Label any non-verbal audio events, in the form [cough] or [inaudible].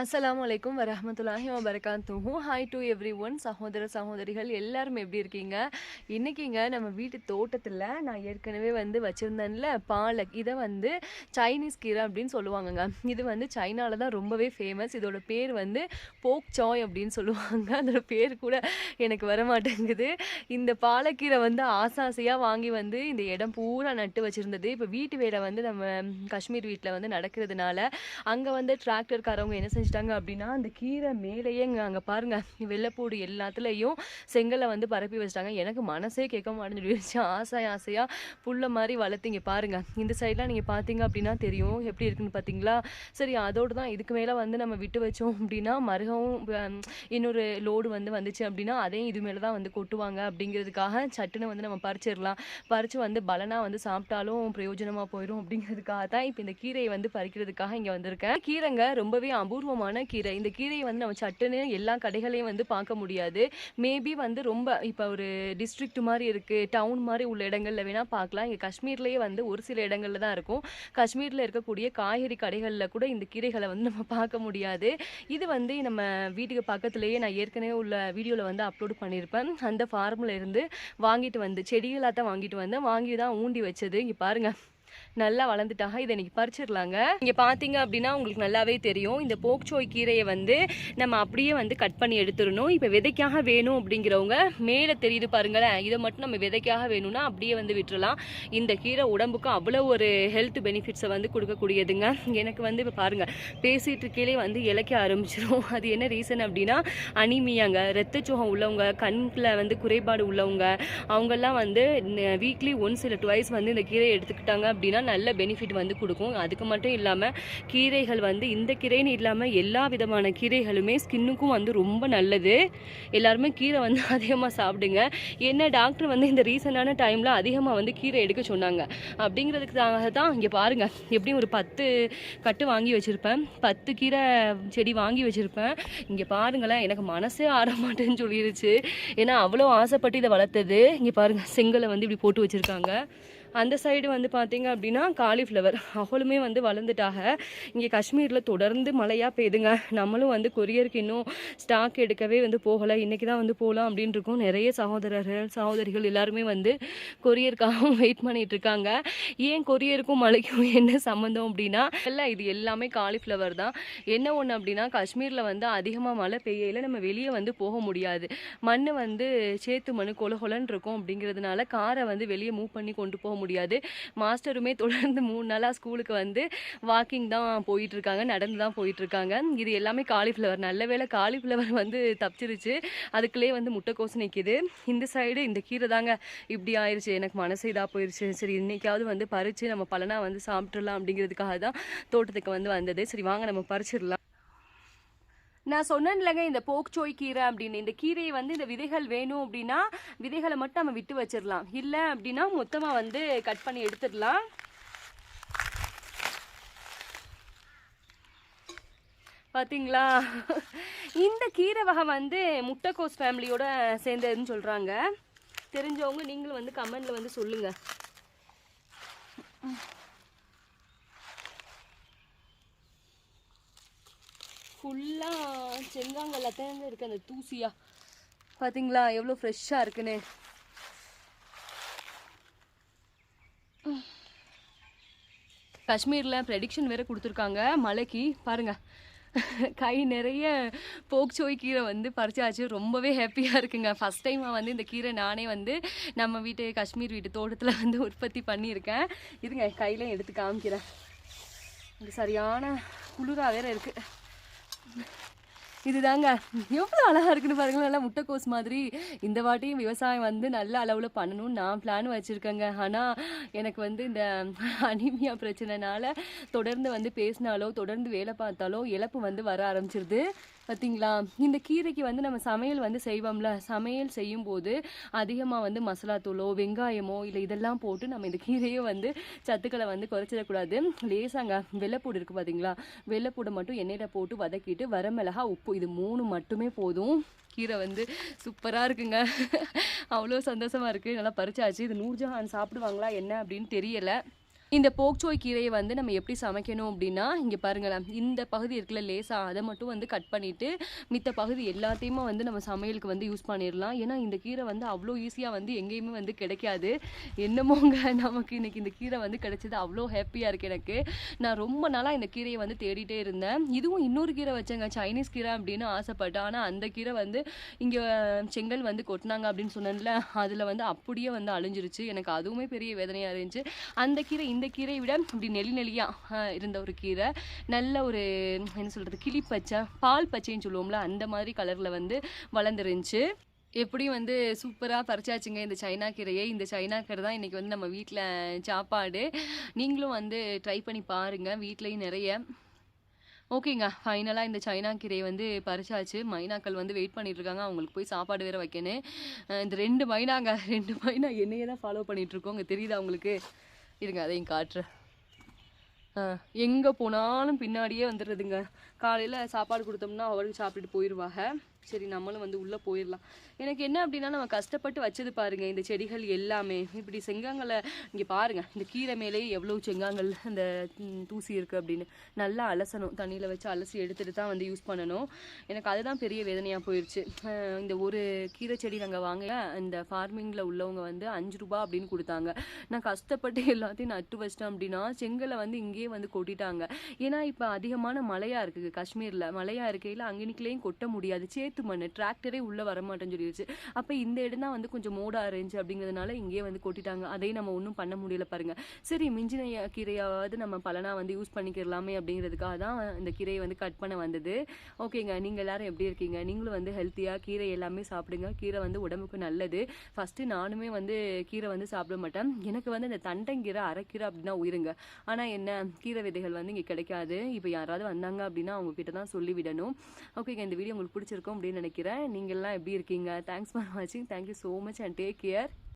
அஸ்லாம் வலைக்கும் வரமத்துல்லாஹி வபரகாத்துஹு. ஹாய் டு எவ்ரி ஒன் சகோதர சகோதரிகள் எல்லாருமே எப்படி இருக்கீங்க? இன்றைக்கிங்க நம்ம வீட்டு தோட்டத்தில் நான் ஏற்கனவே வந்து வச்சுருந்தேன்ல பாலக். இதை வந்து சைனீஸ் கீரை அப்படின்னு சொல்லுவாங்கங்க. இது வந்து சைனாவில் தான் ரொம்பவே ஃபேமஸ் இதோட பேர் வந்து போக் சாய் அப்படின்னு சொல்லுவாங்க. அதோட பேர் கூட எனக்கு வர மாட்டேங்குது இந்த பாலக்கீரை வந்து ஆசாசையாக வாங்கி வந்து இந்த இடம் பூரா நட்டு வச்சுருந்தது. இப்போ வீட்டு வேலை வந்து நம்ம காஷ்மீர் வீட்டில் வந்து நடக்கிறதுனால அங்கே வந்து டிராக்டர்காரவங்க என்ன செஞ்சு செஞ்சிட்டாங்க அப்படின்னா அந்த கீரை மேலேயே இங்கே அங்கே பாருங்க [laughs] வெள்ளைப்பூடு எல்லாத்துலேயும் செங்கலை வந்து பரப்பி வச்சுட்டாங்க. எனக்கு மனசே கேட்க மாட்டேங்கிடுச்சு ஆசை ஆசையாக புல்ல மாதிரி வளர்த்திங்க பாருங்கள் இந்த சைட்லாம் நீங்கள் பார்த்தீங்க அப்படின்னா தெரியும். எப்படி இருக்குன்னு பார்த்தீங்களா? சரி அதோடு தான் இதுக்கு மேலே வந்து நம்ம விட்டு வச்சோம் அப்படின்னா மருகவும் இன்னொரு லோடு வந்து வந்துச்சு அப்படின்னா அதையும் இது மேலே தான் வந்து கொட்டுவாங்க அப்படிங்கிறதுக்காக சட்டுன்னு வந்து நம்ம பறிச்சிடலாம். பறித்து வந்து பலனாக வந்து சாப்பிட்டாலும் பிரயோஜனமாக போயிடும் அப்படிங்கிறதுக்காக தான் இப்போ இந்த கீரையை வந்து பறிக்கிறதுக்காக இங்கே வந்திருக்கேன். கீரைங்க ரொம்பவே அபூர்வம் அபூர்வமான கீரை இந்த கீரையை வந்து நம்ம சட்டுன்னு எல்லா கடைகளையும் வந்து பார்க்க முடியாது. மேபி வந்து ரொம்ப இப்போ ஒரு டிஸ்ட்ரிக்ட் மாதிரி இருக்குது டவுன் மாதிரி உள்ள இடங்களில் வேணால் பார்க்கலாம். இங்கே காஷ்மீர்லேயே வந்து ஒரு சில இடங்களில் தான் இருக்கும். காஷ்மீரில் இருக்கக்கூடிய காய்கறி கடைகளில் கூட இந்த கீரைகளை வந்து நம்ம பார்க்க முடியாது. இது வந்து நம்ம வீட்டுக்கு பக்கத்துலேயே நான் ஏற்கனவே உள்ள வீடியோவில் வந்து அப்லோட் பண்ணியிருப்பேன் அந்த ஃபார்மில் இருந்து வாங்கிட்டு வந்து செடிகளாக தான் வாங்கிட்டு வந்தேன். வாங்கி தான் ஊண்டி வச்சது. இங்கே பாருங்கள் நல்லா வளர்ந்துட்டாங்க. இதை இன்றைக்கி பறிச்சிடலாங்க. இங்கே பார்த்தீங்க அப்படின்னா உங்களுக்கு நல்லாவே தெரியும். இந்த போக்சோய் கீரையை வந்து நம்ம அப்படியே வந்து கட் பண்ணி எடுத்துடணும். இப்போ விதைக்காக வேணும் அப்படிங்கிறவங்க மேலே தெரியுது பாருங்களேன். இதை மட்டும் நம்ம விதைக்காக வேணும்னா அப்படியே வந்து விட்டுறலாம். இந்த கீரை உடம்புக்கு அவ்வளோ ஒரு ஹெல்த் பெனிஃபிட்ஸை வந்து கொடுக்கக்கூடியதுங்க. எனக்கு வந்து இப்போ பாருங்கள் பேசிகிட்டு இருக்கையிலே வந்து இலைக்க ஆரம்பிச்சிடும் [laughs] அது என்ன ரீசன் அப்படின்னா அனிமியாங்க. ரத்தச்சோகம் உள்ளவங்க கண்ணில் வந்து குறைபாடு உள்ளவங்க அவங்கெல்லாம் வந்து வீக்லி ஒன்ஸ் இல்லை டுவைஸ் வந்து இந்த கீரையை எடுத்துக்கிட்டாங்க அப்படி அப்படின்னா நல்ல பெனிஃபிட் வந்து கொடுக்கும். அதுக்கு மட்டும் இல்லாமல் கீரைகள் வந்து இந்த கீரைன்னு இல்லாமல் எல்லா விதமான கீரைகளுமே ஸ்கின்னுக்கும் வந்து ரொம்ப நல்லது. எல்லாருமே கீரை வந்து [laughs] அதிகமாக சாப்பிடுங்க. என்ன டாக்டர் வந்து இந்த ரீசனான டைமில் அதிகமாக வந்து கீரை எடுக்க சொன்னாங்க. அப்படிங்கிறதுக்காக தான் இங்கே பாருங்கள் எப்படியும் ஒரு பத்து கட்டு வாங்கி வச்சுருப்பேன். பத்து கீரை செடி வாங்கி வச்சுருப்பேன். இங்கே பாருங்களேன் எனக்கு மனசே ஆற மாட்டேன்னு ஏன்னா அவ்வளோ ஆசைப்பட்டு இதை வளர்த்தது. இங்கே பாருங்கள் செங்கலை வந்து இப்படி போட்டு வச்சுருக்காங்க. அந்த சைடு வந்து பார்த்தீங்க அப்படின்னா காலிஃப்ளவர் அவளுமே வந்து வளர்ந்துட்டாக இங்கே காஷ்மீரில் தொடர்ந்து மழையாக பெய்யுதுங்க நம்மளும் வந்து கொரியருக்கு இன்னும் ஸ்டாக் எடுக்கவே வந்து போகலை. இன்றைக்கி தான் வந்து போகலாம் அப்படின்னு இருக்கோம். நிறைய சகோதரர்கள் சகோதரிகள் எல்லாருமே வந்து கொரியருக்காகவும் [laughs] வெயிட் பண்ணிகிட்டு இருக்காங்க. ஏன் கொரியருக்கும் மழைக்கும் [laughs] என்ன சம்மந்தம் அப்படின்னா இல்லை இது எல்லாமே காலிஃப்ளவர் தான். என்ன ஒன்று அப்படின்னா காஷ்மீரில் வந்து அதிகமாக மழை பெய்யல நம்ம வெளியே வந்து போக முடியாது. மண் வந்து சேத்து மண் கொலகொலன்னு இருக்கும் அப்படிங்கிறதுனால காரை வந்து வெளியே மூவ் பண்ணி கொண்டு போக முடியும் முடியாது. மாஸ்டருமே தொடர்ந்து மூணு நாளாக ஸ்கூலுக்கு வந்து வாக்கிங் தான் போயிட்டுருக்காங்க நடந்து தான் போயிட்டுருக்காங்க. இது எல்லாமே காலிஃப்ளவர் நல்ல வேளை காலிஃப்ளவர் வந்து தப்பிச்சிருச்சு. அதுக்குள்ளே வந்து முட்டைக்கோசு நிற்கிது இந்த சைடு இந்த கீரை தாங்க இப்படி ஆயிடுச்சு எனக்கு மனசு இதாக போயிடுச்சு சரி இன்னைக்காவது வந்து பறித்து நம்ம பலனாக வந்து சாப்பிட்றலாம் அப்படிங்கிறதுக்காக தான் தோட்டத்துக்கு வந்து வந்தது. சரி வாங்க நம்ம பறிச்சிடலாம். நான் சொன்னேன்லங்க இந்த போக்சோய் கீரை அப்படின்னு. இந்த கீரையை வந்து இந்த விதைகள் வேணும் அப்படின்னா விதைகளை மட்டும் நம்ம விட்டு வச்சிடலாம். இல்லை அப்படின்னா மொத்தமாக வந்து கட் பண்ணி எடுத்துடலாம். பார்த்தீங்களா இந்த கீரை வகை வந்து முட்டைக்கோஸ் ஃபேமிலியோட சேர்ந்ததுன்னு சொல்கிறாங்க தெரிஞ்சவங்க நீங்களும் வந்து கமெண்டில் வந்து சொல்லுங்கள் ஃபுல்லாக செங்காங்கல்ல தான் இருக்கு அந்த தூசியா. பாத்தீங்களா? எவ்வளோ ஃப்ரெஷ்ஷாக இருக்குன்னு. காஷ்மீரில் ப்ரெடிக்ஷன் வேற கொடுத்துருக்காங்க. மழைக்கு பாருங்க. கை நிறைய போக்சோய் கீரை வந்து பறிச்சாச்சு. ரொம்பவே ஹாப்பியாக இருக்குங்க. ஃபஸ்ட் டைமாக வந்து இந்த கீரை நானே வந்து நம்ம வீட்டு காஷ்மீர் வீட்டு தோட்டத்தில் வந்து உற்பத்தி பண்ணியிருக்கேன். இருங்க கையில எடுத்து காமிக்கிறேன். இது சரியான குளிராக வேற இருக்குது இதுதாங்க. எவ்வளோ அழகாக இருக்குன்னு பாருங்களேன். நல்லா முட்டைக்கோஸ் மாதிரி இந்த வாட்டியும் விவசாயம் வந்து நல்ல அளவில் பண்ணணும்னு நான் பிளான் வச்சுருக்கேங்க. ஆனால் எனக்கு வந்து இந்த அனிமியா பிரச்சனைனால தொடர்ந்து வந்து பேசினாலோ தொடர்ந்து வேலை பார்த்தாலோ இழப்பு வந்து வர ஆரம்பிச்சிருது. பார்த்தீங்களா இந்த கீரைக்கு வந்து நம்ம சமையல் வந்து செய்வோம்ல சமையல் செய்யும்போது அதிகமாக வந்து மசாலா தூளோ வெங்காயமோ இல்லை இதெல்லாம் போட்டு நம்ம இந்த கீரையை வந்து சத்துக்களை வந்து குறைச்சிடக்கூடாது. லேசாங்க வெள்ளைப்பூடு இருக்குது பார்த்தீங்களா வெள்ளைப்பூடை மட்டும் எண்ணெயில் போட்டு வதக்கிட்டு வரமிளகா உப்பு இது மூணு மட்டுமே போதும். கீரை வந்து சூப்பராக இருக்குங்க. அவ்வளோ சந்தோஷமாக இருக்குது நல்லா பறிச்சாச்சு. இது நூர்ஜஹான் சாப்பிடுவாங்களா என்ன அப்படின்னு தெரியலை. இந்த போக்சோய் கீரையை வந்து நம்ம எப்படி சமைக்கணும் அப்படின்னா இங்கே பாருங்களேன் இந்த பகுதி இருக்குல்ல லேசாக அதை மட்டும் வந்து கட் பண்ணிவிட்டு மித்த பகுதி எல்லாத்தையுமே வந்து நம்ம சமையலுக்கு வந்து யூஸ் பண்ணிடலாம். ஏன்னா இந்த கீரை வந்து அவ்வளோ ஈஸியாக வந்து எங்கேயுமே வந்து கிடைக்காது. என்னமோங்க நமக்கு இன்றைக்கி இந்த கீரை வந்து கிடைச்சது அவ்வளோ ஹாப்பியாக இருக்குது எனக்கு. நான் ரொம்ப நாளாக இந்த கீரையை வந்து தேடிட்டே இருந்தேன். இதுவும் இன்னொரு கீரை வச்சேங்க சைனீஸ் கீரை அப்படின்னு ஆசைப்பட்டேன். ஆனால் அந்த கீரை வந்து இங்கே செங்கல் வந்து கொட்டினாங்க அப்படின்னு சொன்னேன்ல அதில் வந்து அப்படியே வந்து அழிஞ்சிருச்சு. எனக்கு அதுவுமே பெரிய வேதனையாக இருந்துச்சு. அந்த கீரை இந்த கீரையை விட இப்படி நெளி நெளியாக இருந்த ஒரு கீரை. நல்ல ஒரு என்ன சொல்கிறது கிளி பச்சை பால் பச்சைன்னு சொல்லுவோம்ல அந்த மாதிரி கலரில் வந்து வளர்ந்துருந்துச்சு. எப்படியும் வந்து சூப்பராக பறிச்சாச்சுங்க இந்த சைனா கீரையை. இந்த சைனா கீரை தான் இன்றைக்கி வந்து நம்ம வீட்டில் சாப்பாடு. நீங்களும் வந்து ட்ரை பண்ணி பாருங்கள் வீட்லேயும் நிறைய. ஓகேங்க ஃபைனலாக இந்த சைனா கீரையை வந்து பறிச்சாச்சு. மைனாக்கள் வந்து வெயிட் பண்ணிகிட்ருக்காங்க இருக்காங்க அவங்களுக்கு போய் சாப்பாடு வேற வைக்கணும். இந்த ரெண்டு மைனாங்க ரெண்டு மைனா என்னையே தான் ஃபாலோ பண்ணிட்டு தெரியுதா உங்களுக்கு? இருங்க அதையும் காட்டுறேன். எங்கே போனாலும் பின்னாடியே வந்துடுறதுங்க. காலையில் சாப்பாடு கொடுத்தோம்னா அவருக்கு சாப்பிட்டுட்டு போயிடுவாங்க சரி நம்மளும் வந்து உள்ளே போயிடலாம். எனக்கு என்ன அப்படின்னா நம்ம கஷ்டப்பட்டு வச்சது பாருங்கள் இந்த செடிகள் எல்லாமே. இப்படி செங்காங்கலை இங்கே பாருங்கள் இந்த கீரை மேலேயே எவ்வளோ செங்காங்கல் இந்த தூசி இருக்குது அப்படின்னு. நல்லா அலசணும் தண்ணியில் வச்சு அலசி எடுத்துகிட்டு தான் வந்து யூஸ் பண்ணணும். எனக்கு அதுதான் பெரிய வேதனையாக போயிடுச்சு இந்த ஒரு கீரை செடி நாங்கள் வாங்க இந்த ஃபார்மிங்கில் உள்ளவங்க வந்து அஞ்சு ரூபா அப்படின்னு கொடுத்தாங்க. நான் கஷ்டப்பட்டு எல்லாத்தையும் நட்டு வச்சிட்டேன் அப்படின்னா செங்கலை வந்து இங்கேயே வந்து கொட்டிட்டாங்க. ஏன்னா இப்போ அதிகமான மழையாக இருக்குது. காஷ்மீரில் மழையாக இருக்கையில் அங்கனிக்கலையும் கொட்ட முடியாது. சேத்து மண் டிராக்டரே உள்ளே வரமாட்டேன்னு சொல்லிடுச்சு அப்போ இந்த இடம் தான் வந்து கொஞ்சம் மோடாக இருந்துச்சு அப்படிங்கிறதுனால இங்கேயே வந்து கொட்டிட்டாங்க. அதையும் நம்ம ஒன்றும் பண்ண முடியல பாருங்க. சரி மிஞ்சின கீரையாவது நம்ம பலனா வந்து யூஸ் பண்ணிக்கிறலாமே அப்படிங்கிறதுக்காக தான் இந்த கீரையை வந்து கட் பண்ண வந்தது. ஓகேங்க நீங்கள் எல்லாரும் எப்படி இருக்கீங்க? நீங்களும் வந்து ஹெல்த்தியாக கீரை எல்லாமே சாப்பிடுங்க. கீரை வந்து உடம்புக்கு நல்லது. ஃபஸ்ட்டு நானுமே வந்து கீரை வந்து சாப்பிட மாட்டேன். எனக்கு வந்து இந்த தண்டங்கீரை அரைக்கீரை அப்படின்னா உயிருங்க. ஆனால் என்ன கீரை விதைகள் வந்து இங்கே கிடைக்காது. இப்போ யாராவது வந்தாங்க அப்படின்னா அவங்கக்கிட்ட தான் சொல்லிவிடணும் ஓகேங்க இந்த வீடியோ உங்களுக்கு பிடிச்சிருக்கும் அப்படின்னு நினைக்கிறேன். நீங்கள்லாம் எப்படி இருக்கீங்க? தேங்க்ஸ் ஃபார் வாட்சிங் thank you so much and take care